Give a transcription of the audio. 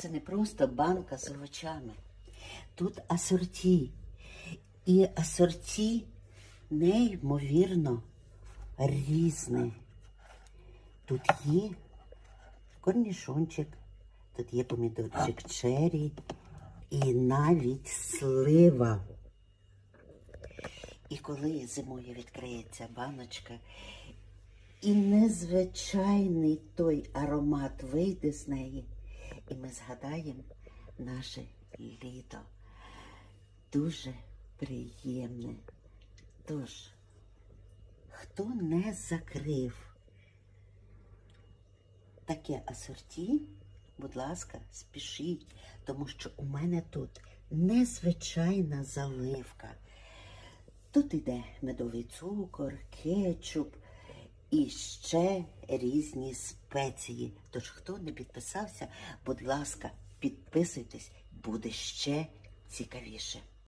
Це не просто банка з овочами. Тут асорті. І асорті неймовірно різне. Тут є корнішончик, тут є помідорчик черрі і навіть слива. І коли зимою відкриється баночка, і незвичайний той аромат вийде з неї, і ми згадаємо наше літо. Дуже приємне. Тож, хто не закрив таке асорті, будь ласка, спішіть, тому що у мене тут незвичайна заливка. Тут іде медовий цукор, кетчуп і ще різні спеції. Тож, хто не підписався, будь ласка, підписуйтесь, буде ще цікавіше.